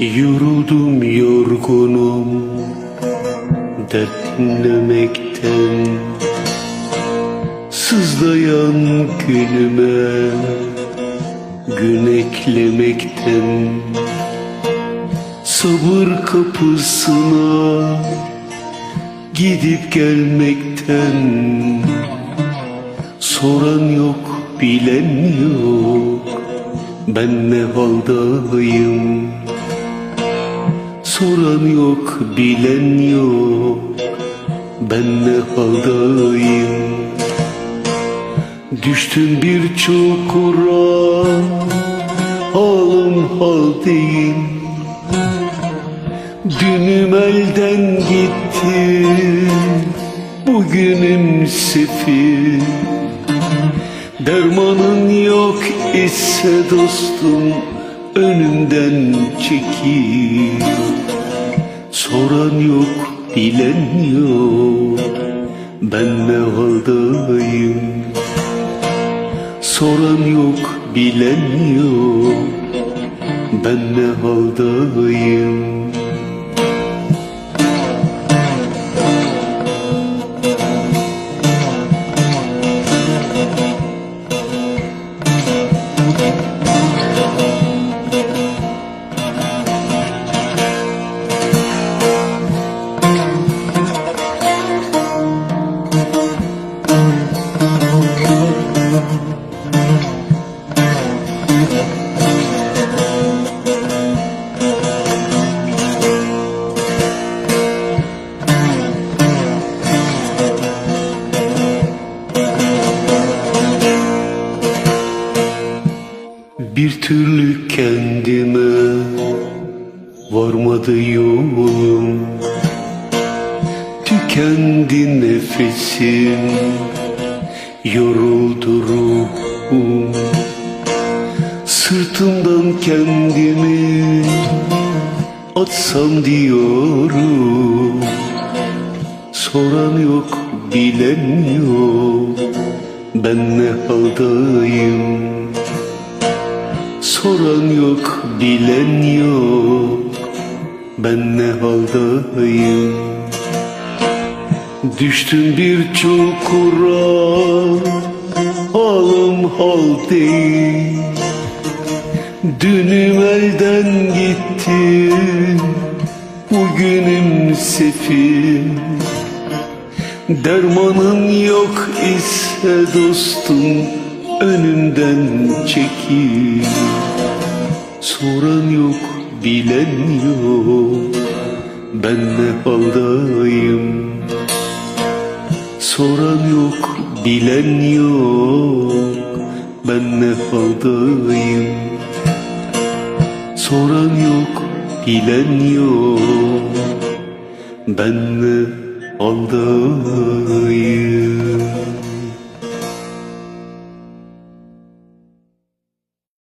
Yoruldum yorgunum. Dert dinlemekten. Sızlayan günüme gün eklemekten. Sabır kapısına. Gidip gelmekten. Soran yok bilen yok. Ben ne haldayım Soran yok bilen yok. Ben ne haldayım? Düştüm bir çukura Halım hal değil Dünüm elden gitti Bugünüm sefil. Dermanın yok ise dostum Önümden çekil Soran yok bilen yok. Ben ne haldayım? Soran yok bilen yok. Ben ne haldayım türlü kendime varmadı yolum Tükendi nefesim, yoruldu ruhum. Sırtımdan kendimi atsam diyorum. Soran yok, bilen yok Ben ne haldayım Soran yok, bilen yok. Ben ne haldayım Düştüm bir çukura Halim hal değil. Dünüm elden gitti Bugünüm sefil. Dermanın yok ise dostum Önümden çekil. Soran yok bilen yok. Ben ne haldayım? Soran yok bilen yok. Ben ne haldayım? Soran yok bilen yok. Ben ne haldayım